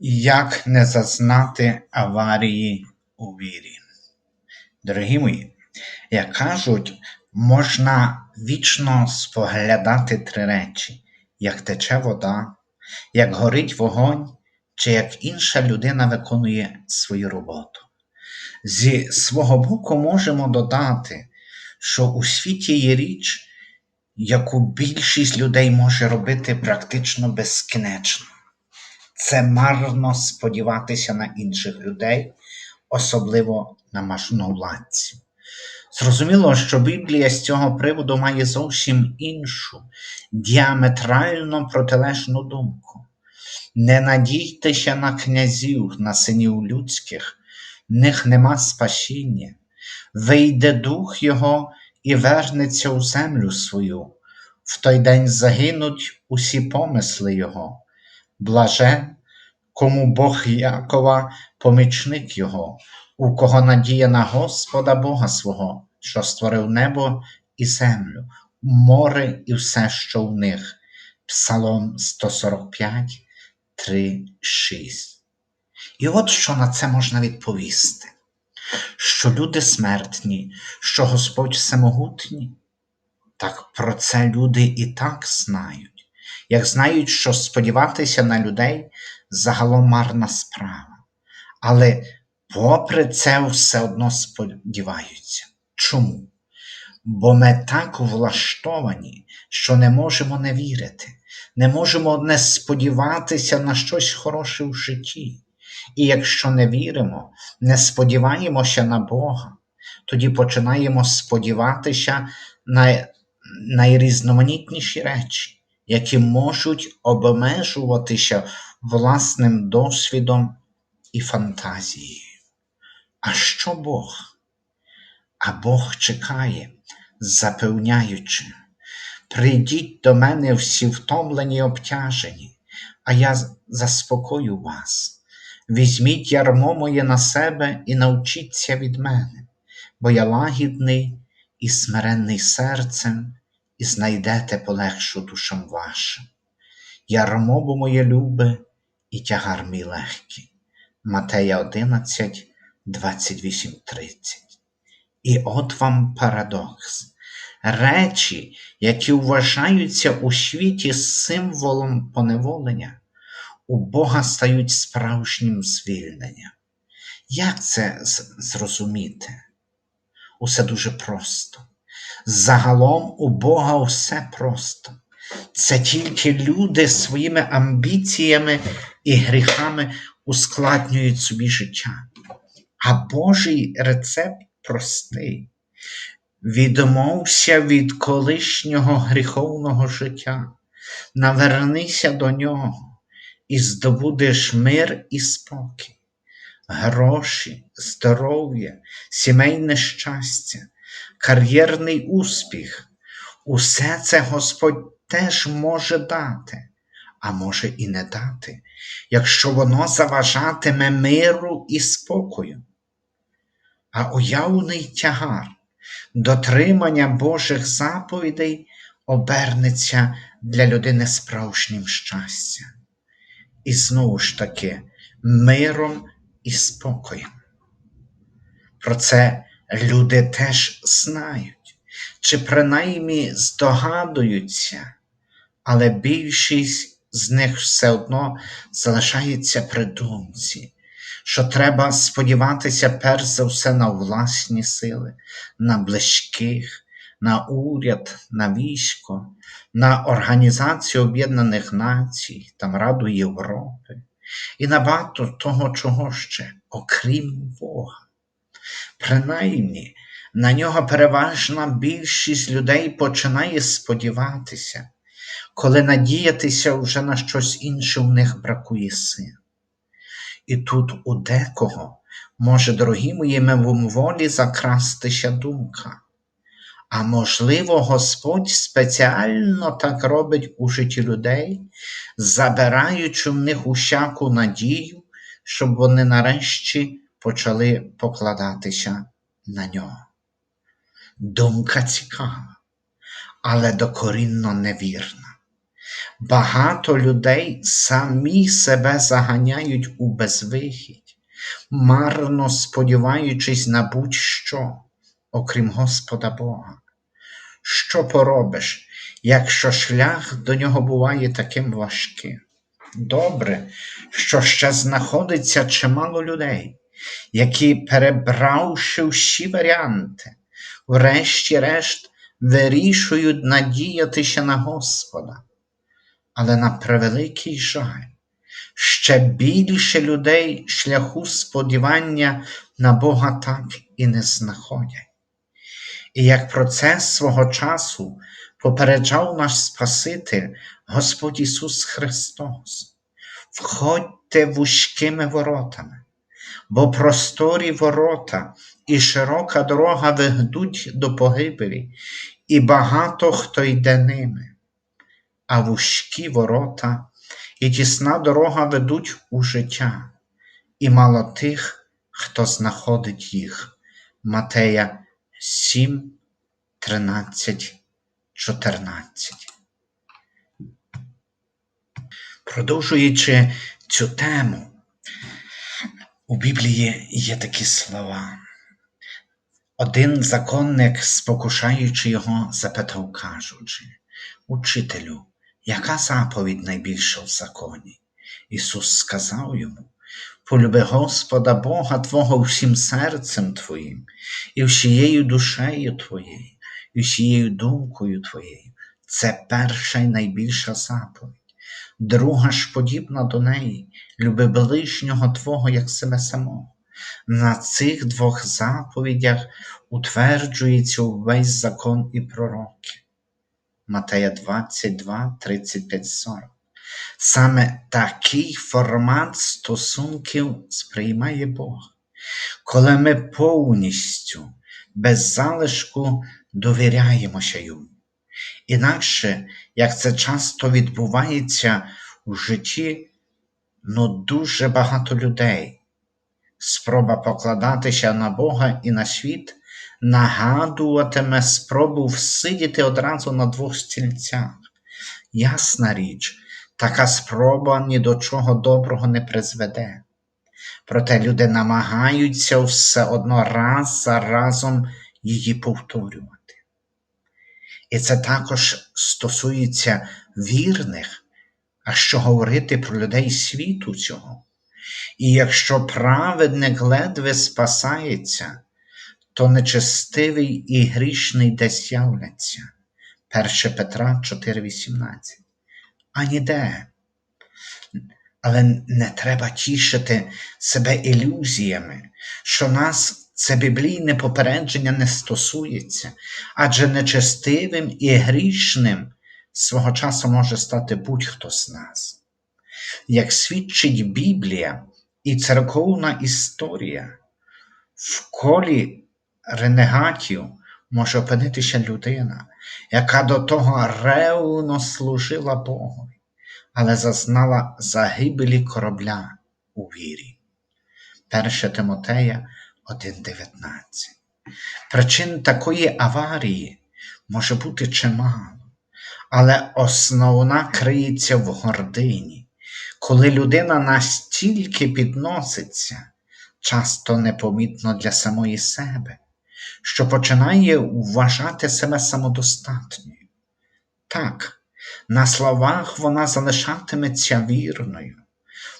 Як не зазнати аварії у вірі? Дорогі мої, як кажуть, можна вічно споглядати три речі: як тече вода, як горить вогонь, чи як інша людина виконує свою роботу. Зі свого боку можемо додати, що у світі є річ, яку більшість людей може робити практично безкінечно. Це марно сподіватися на інших людей, особливо на можновладців. Зрозуміло, що Біблія з цього приводу має зовсім іншу, діаметрально протилежну думку. Не надійтеся на князів, на синів людських, в них нема спасіння. Вийде дух Його і вернеться у землю свою. В той день загинуть усі помисли Його. Блажен, кому Бог Якова, помічник Його, у кого надія на Господа Бога свого, що створив небо і землю, море і все, що в них. Псалом 145, 3, 6. І от що на це можна відповісти: що люди смертні, що Господь всемогутній. Так про це люди і так знають як знають, що сподіватися на людей загалом марна справа. Але попри це все одно сподіваються. Чому? Бо ми так влаштовані, що не можемо не вірити, не можемо не сподіватися на щось хороше в житті. І якщо не віримо, не сподіваємося на Бога, тоді починаємо сподіватися на найрізноманітніші речі які можуть обмежуватися власним досвідом і фантазією. А що Бог? А Бог чекає, запевняючи, прийдіть до мене всі втомлені й обтяжені, а я заспокою вас. Візьміть ярмо моє на себе і навчіться від мене, бо я лагідний і смиренний серцем, і знайдете полегшу душам вашим. Ярмо бо моє любе і тягар мій легкий. Матея 11, 28, 30. І от вам парадокс. Речі, які вважаються у світі символом поневолення, у Бога стають справжнім звільненням. Як це зрозуміти? Усе дуже просто. Загалом у Бога все просто. Це тільки люди своїми амбіціями і гріхами ускладнюють собі життя. А Божий рецепт простий. Відмовся від колишнього гріховного життя, навернися до нього і здобудеш мир і спокій, гроші, здоров'я, сімейне щастя кар'єрний успіх. Усе це Господь теж може дати, а може і не дати, якщо воно заважатиме миру і спокою. А уявний тягар, дотримання Божих заповідей обернеться для людини справжнім щастям. І знову ж таки, миром і спокоєм. Про це люди теж знають, чи принаймні здогадуються, але більшість з них все одно залишається при думці, що треба сподіватися перш за все на власні сили, на близьких, на уряд, на військо, на Організацію Об'єднаних Націй, там Раду Європи і на багато того, чого ще, окрім Бога. Принаймні, на нього переважна більшість людей починає сподіватися, коли надіятися вже на щось інше в них бракує сил. І тут у декого може, дорогі мої мимоволі закрастися думка. А можливо, Господь спеціально так робить у житті людей, забираючи в них усяку надію, щоб вони нарешті почали покладатися на нього. Думка цікава, але докорінно невірна. Багато людей самі себе заганяють у безвихідь, марно сподіваючись на будь-що, окрім Господа Бога. Що поробиш, якщо шлях до нього буває таким важким? Добре, що ще знаходиться чимало людей, які, перебравши всі варіанти, врешті-решт вирішують надіятися на Господа. Але на превеликий жаль, ще більше людей шляху сподівання на Бога так і не знаходять. І як про це свого часу попереджав наш Спаситель Господь Ісус Христос, входьте вузькими воротами, бо просторі ворота і широка дорога ведуть до погибелі, і багато хто йде ними, а вузькі ворота і тісна дорога ведуть у життя, і мало тих, хто знаходить їх. Матея 7, 13, 14. Продовжуючи цю тему, у Біблії є такі слова. Один законник, спокушаючи його, запитав, кажучи, Учителю, яка заповідь найбільша в законі? Ісус сказав йому, полюби Господа Бога Твого всім серцем Твоїм, і всією душею Твоєю, і всією думкою Твоєю. Це перша й найбільша заповідь. Друга ж подібна до неї, люби ближнього Твого як себе самого. На цих двох заповідях утверджується увесь закон і пророки. Матея 22, 35, 40. Саме такий формат стосунків сприймає Бог, коли ми повністю, без залишку довіряємося йому. Інакше, як це часто відбувається у житті, ну дуже багато людей, спроба покладатися на Бога і на світ нагадуватиме спробу всидіти одразу на двох стільцях. Ясна річ, така спроба ні до чого доброго не призведе. Проте люди намагаються все одно раз за разом її повторювати. І це також стосується вірних, а що говорити про людей світу цього. І якщо праведник ледве спасається, то нечестивий і грішний десь являться. 1 Петра 4,18. А ніде. Але не треба тішити себе ілюзіями, що нас це біблійне попередження не стосується, адже нечестивим і грішним свого часу може стати будь-хто з нас. Як свідчить Біблія і церковна історія, в колі ренегатів може опинитися людина, яка до того ревно служила Богу, але зазнала загибелі корабля у вірі. 1 Тимотея 1,19. Причин такої аварії може бути чимало, але основна криється в гордині, коли людина настільки підноситься, часто непомітно для самої себе, що починає вважати себе самодостатньою. Так, на словах вона залишатиметься вірною,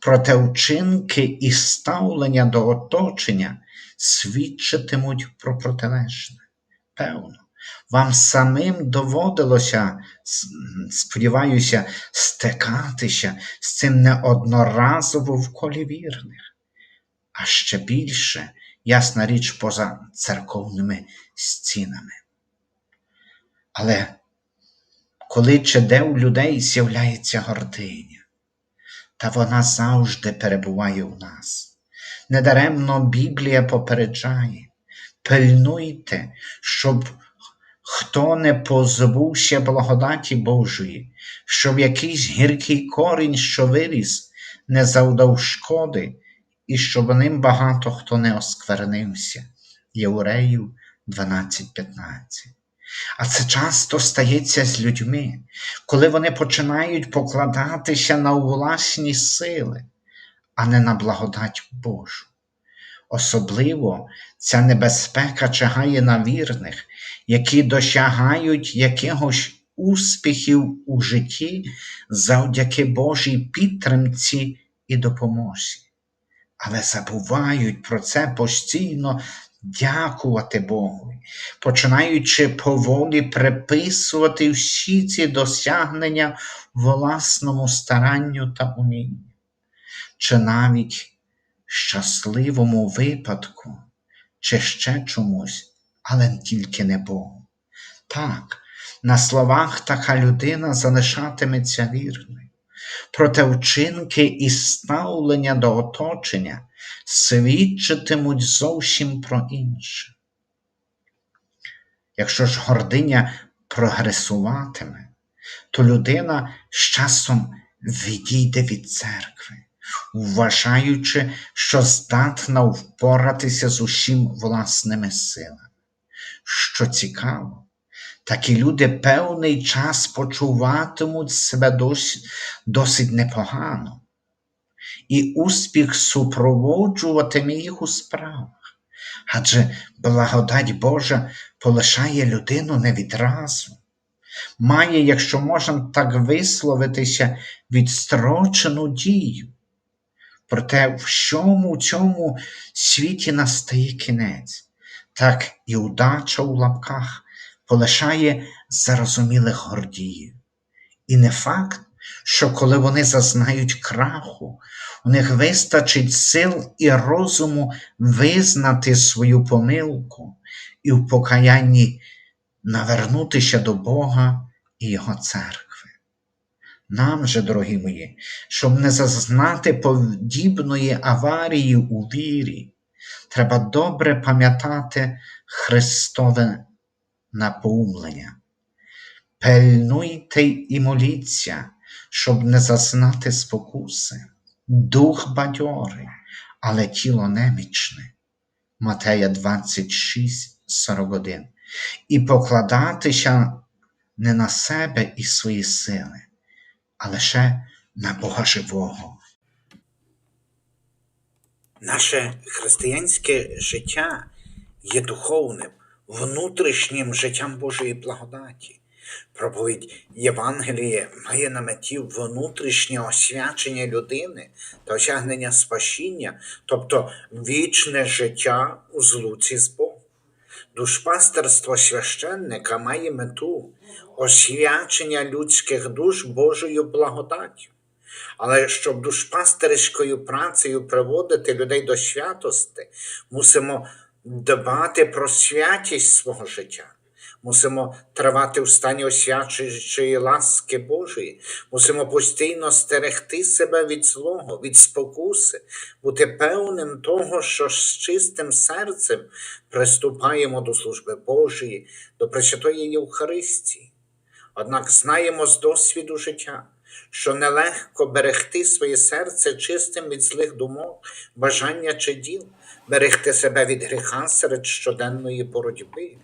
проте вчинки і ставлення до оточення свідчитимуть про протилежне. Певно, вам самим доводилося, сподіваюся, стикатися з цим неодноразово в колі вірних, а ще більше, ясна річ, поза церковними стінами. Але коли чи де у людей з'являється гординя, та вона завжди перебуває у нас. Недаремно Біблія попереджає, пильнуйте, щоб хто не позбувся благодаті Божої, щоб якийсь гіркий корінь, що виріс, не завдав шкоди, і щоб ним багато хто не осквернився. Євреїв 12:15. А це часто стається з людьми, коли вони починають покладатися на власні сили, а не на благодать Божу. Особливо ця небезпека чагає на вірних, які досягають якихось успіхів у житті завдяки Божій підтримці і допомозі. Але забувають про це постійно дякувати Богу, починаючи поволі приписувати всі ці досягнення власному старанню та умінню, чи навіть щасливому випадку, чи ще чомусь, але тільки не Богу. Так, на словах така людина залишатиметься вірною, проте вчинки і ставлення до оточення свідчитимуть зовсім про інше. Якщо ж гординя прогресуватиме, то людина з часом відійде від церкви, вважаючи, що здатна впоратися з усім власними силами. Що цікаво, такі люди певний час почуватимуть себе досить, досить непогано, і успіх супроводжуватиме їх у справах, адже благодать Божа полишає людину не відразу, має, якщо можна так висловитися, відстрочену дію. Проте всьому цьому світі настає кінець, так і удача у лапках полишає зарозумілих гордіїв. І не факт, що коли вони зазнають краху, у них вистачить сил і розуму визнати свою помилку і в покаянні навернутися до Бога і Його церкви. Нам же, дорогі мої, щоб не зазнати подібної аварії у вірі, треба добре пам'ятати Христове напоумлення. Пильнуйте і моліться, щоб не зазнати спокуси, дух бадьорий, але тіло немічне. Матея 26, 41. І покладатися не на себе і свої сили, а лише на Бога живого. Наше християнське життя є духовним, внутрішнім життям Божої благодаті. Проповідь Євангелія має на меті внутрішнє освячення людини та осягнення спасіння, тобто вічне життя у злуці з Богом. Душпастерство священника має мету освячення людських душ Божою благодаттю. Але щоб душпастерською працею приводити людей до святости, мусимо дбати про святість свого життя. Мусимо тривати в стані освячуючої ласки Божої, мусимо постійно стерегти себе від злого, від спокуси, бути певним того, що з чистим серцем приступаємо до служби Божої, до Пресвятої Євхаристії. Однак знаємо з досвіду життя, що нелегко берегти своє серце чистим від злих думок, бажання чи діл, берегти себе від гріха серед щоденної боротьби.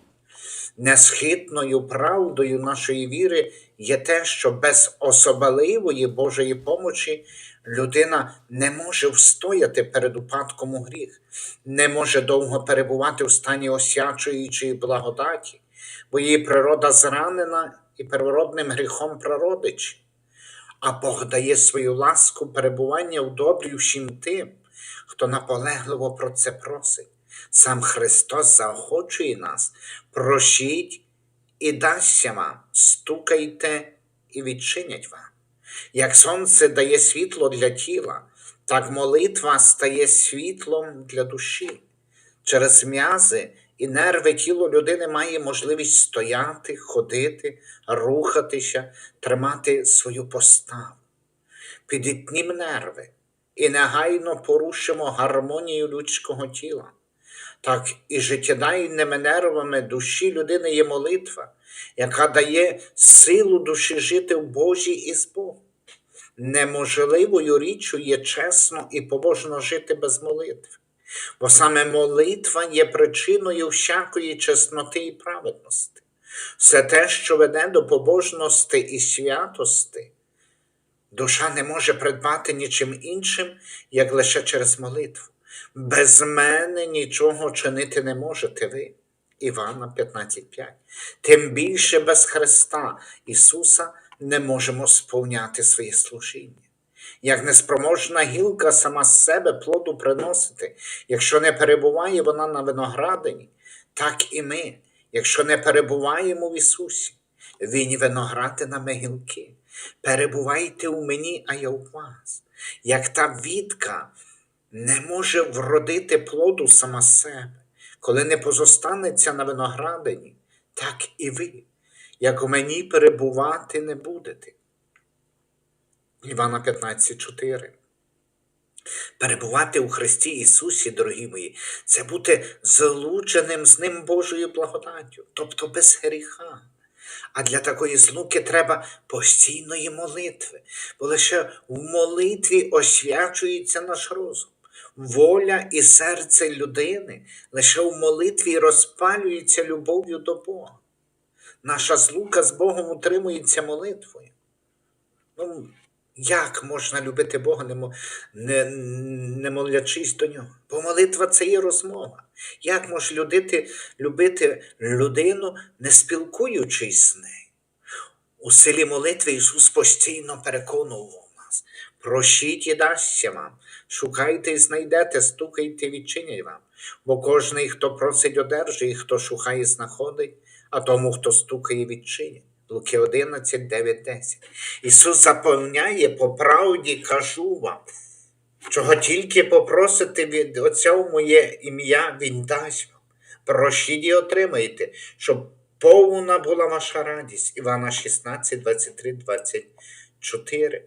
Несхитною правдою нашої віри є те, що без особливої Божої помочі людина не може встояти перед упадком у гріх, не може довго перебувати в стані осячуючої благодаті, бо її природа зранена і первородним гріхом прародичі. А Бог дає свою ласку перебування в добрі всім тим, хто наполегливо про це просить. Сам Христос заохочує нас, прощіть і дасться вам, стукайте і відчинять вам. Як сонце дає світло для тіла, так молитва стає світлом для душі. Через м'язи і нерви тіло людини має можливість стояти, ходити, рухатися, тримати свою поставу. Підітнім нерви і негайно порушимо гармонію людського тіла. Так і життєдайними нервами душі людини є молитва, яка дає силу душі жити в Божій і з Богом. Неможливою річчю є чесно і побожно жити без молитви, бо саме молитва є причиною всякої чесноти і праведності. Все те, що веде до побожності і святости, душа не може придбати нічим іншим, як лише через молитву. Без мене нічого чинити не можете ви. Івана 15.5. Тим більше без Христа Ісуса не можемо сповняти своє служіння. Як неспроможна гілка сама з себе плоду приносити, якщо не перебуває вона на виноградині, так і ми, якщо не перебуваємо в Ісусі, Він виноградинами гілки. Перебувайте у мені, а я у вас. Як та вітка не може вродити плоду сама себе, коли не позостанеться на виноградині, так і ви, як у мені перебувати не будете. Івана 15,4 Перебувати у Христі Ісусі, дорогі мої, це бути залученим з Ним Божою благодаттю, тобто без гріха. А для такої злуки треба постійної молитви, бо лише в молитві освячується наш розум. Воля і серце людини лише в молитві розпалюється любов'ю до Бога. Наша злука з Богом утримується молитвою. Ну, як можна любити Бога, не, не, не молячись до нього? Бо молитва це є розмова. Як може людити, любити людину, не спілкуючись з нею? У селі молитви Ісус постійно переконував нас. Прощіть і дасться вам, шукайте і знайдете, стукайте відчинять вам. Бо кожний, хто просить, одержує, хто шукає, знаходить, а тому, хто стукає, відчинять. Луки 11, 9, 10. Ісус запевняє, по правді кажу вам, чого тільки попросите від Отця в моє ім'я, Він дасть вам. Прощіть і отримаєте, щоб повна була ваша радість. Івана 16, 23, 24.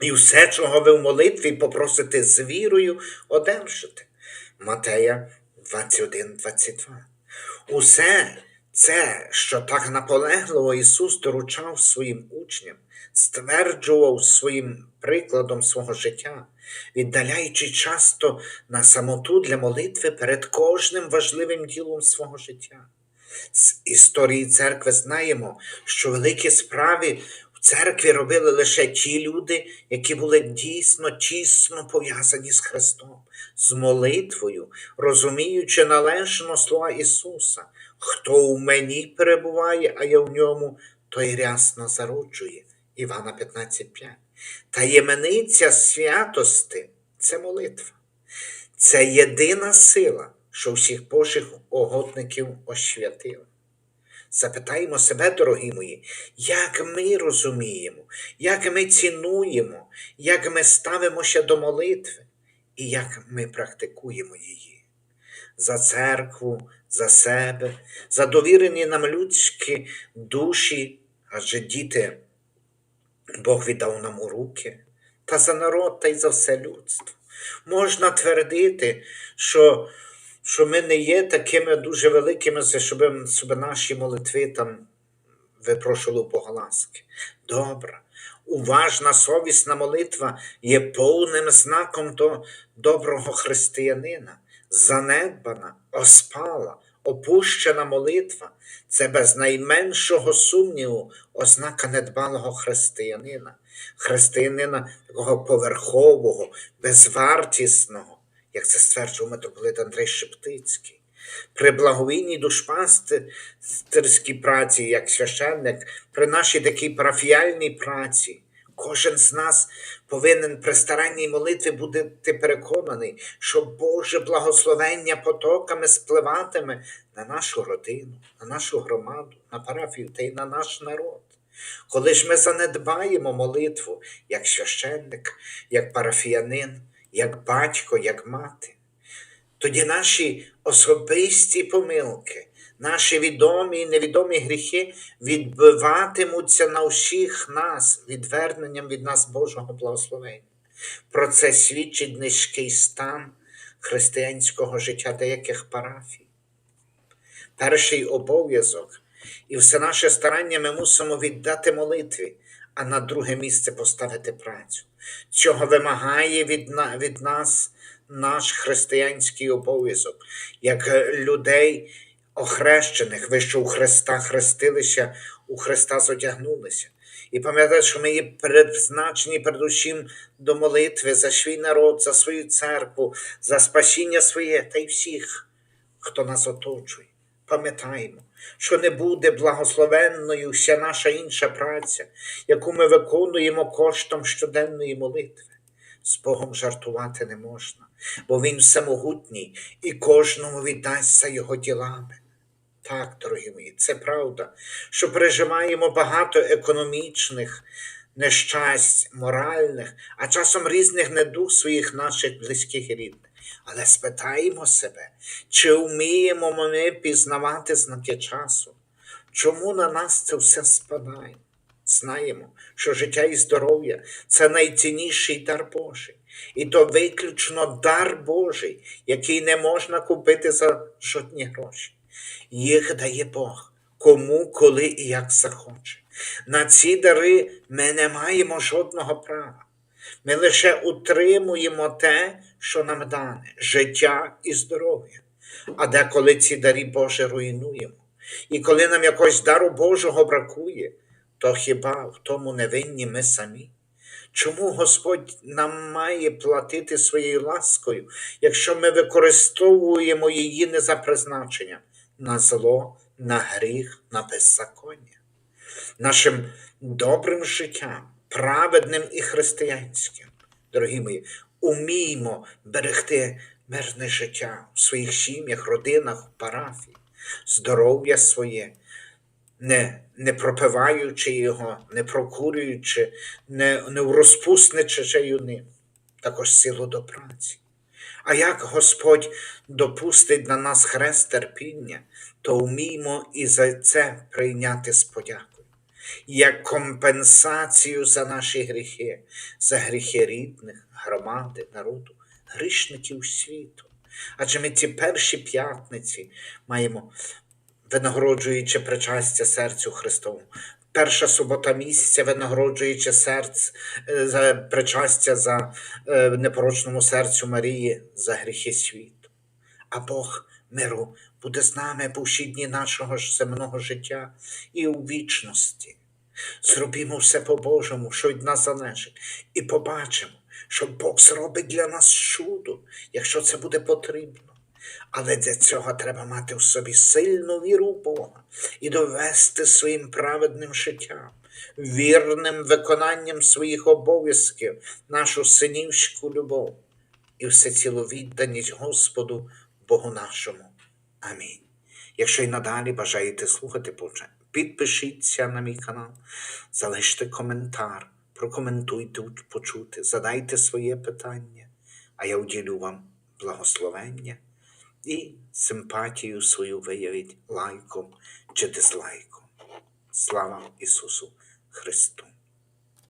І все, чого ви в молитві попросите з вірою, одержите. Матея 21, 22. Усе це, що так наполегливо Ісус доручав своїм учням, стверджував своїм прикладом свого життя, віддаляючи часто на самоту для молитви перед кожним важливим ділом свого життя. З історії церкви знаємо, що великі справи церкві робили лише ті люди, які були дійсно тісно пов'язані з Христом, з молитвою, розуміючи належно слова Ісуса. Хто у мені перебуває, а я в ньому, той рясно зароджує. Івана 15,5. Таємниця святости це молитва. Це єдина сила, що всіх Божих угодників освятила. Запитаємо себе, дорогі мої, як ми розуміємо, як ми цінуємо, як ми ставимося до молитви і як ми практикуємо її. За церкву, за себе, за довірені нам людські душі, адже діти Бог віддав нам у руки, та за народ, та й за все людство. Можна твердити, що що ми не є такими дуже великими, щоб, щоб наші молитви там випрошували у Бога ласки. Добре. Уважна совісна молитва є повним знаком до доброго християнина, занедбана, оспала, опущена молитва це без найменшого сумніву ознака недбалого християнина, християнина такого поверхового, безвартісного, як це стверджував митрополит Андрей Шептицький. При благовійній душпастерській праці, як священник, при нашій такій парафіяльній праці, Кожен з нас повинен при старанній молитві бути переконаний, що Боже благословення потоками спливатиме на нашу родину, на нашу громаду, на парафію та й на наш народ. Коли ж ми занедбаємо молитву як священник, як парафіянин, як батько, як мати, тоді наші особисті помилки наші відомі і невідомі гріхи відбиватимуться на всіх нас відверненням від нас Божого благословення. Про це свідчить низький стан християнського життя деяких парафій. Перший обов'язок і все наше старання ми мусимо віддати молитві, а на друге місце поставити працю. Цього вимагає від, від нас наш християнський обов'язок, як людей охрещених, ви що у Христа хрестилися, у Христа зодягнулися. І пам'ятайте, що ми є предназначені передусім до молитви за свій народ, за свою церкву, за спасіння своє та й всіх, хто нас оточує. Пам'ятаємо, що не буде благословенною вся наша інша праця, яку ми виконуємо коштом щоденної молитви. З Богом жартувати не можна, бо Він всемогутній і кожному віддасться його ділами. Так, дорогі мої, це правда, що переживаємо багато економічних нещасть, моральних, а часом різних недуг своїх наших близьких і рідних. Але спитаємо себе, чи вміємо ми пізнавати знаки часу? Чому на нас це все спадає? Знаємо, що життя і здоров'я це найцінніший дар Божий. І то виключно дар Божий, який не можна купити за жодні гроші. Їх дає Бог, кому, коли і як захоче. На ці дари ми не маємо жодного права. Ми лише утримуємо те, що нам дане життя і здоров'я. А деколи ці дарі Божі руйнуємо. І коли нам якогось дару Божого бракує, то хіба в тому не винні ми самі? Чому Господь нам має платити своєю ласкою, якщо ми використовуємо її не за призначенням, на зло, на гріх, на беззаконня? Нашим добрим життям, праведним і християнським, дорогі мої, уміймо берегти мирне життя в своїх сім'ях, родинах, парафії, здоров'я своє, не, не пропиваючи його, не прокурюючи, не, не розпусничи ним, також силу до праці. А як Господь допустить на нас хрест терпіння, то вміймо і за це прийняти з подякою, як компенсацію за наші гріхи, за гріхи рідних, громади, народу, грішників світу. Адже ми ці перші п'ятниці маємо винагороджуючи причастя серцю Христову. Перша субота місяця, винагороджуючи серце е, за причастя за е, непорочному серцю Марії за гріхи світу. А Бог миру буде з нами по всі дні нашого ж земного життя і у вічності. Зробімо все по-божому, що від нас залежить, і побачимо, що Бог зробить для нас чудо, якщо це буде потрібно. Але для цього треба мати в собі сильну віру в Бога і довести своїм праведним життям, вірним виконанням своїх обов'язків, нашу синівську любов і всецілу відданість Господу Богу нашому. Амінь. Якщо й надалі бажаєте слухати повчання, підпишіться на мій канал, залиште коментар, прокоментуйте почути, задайте своє питання, а я уділю вам благословення і симпатію свою виявіть лайком чи дизлайком. Слава Ісусу Христу!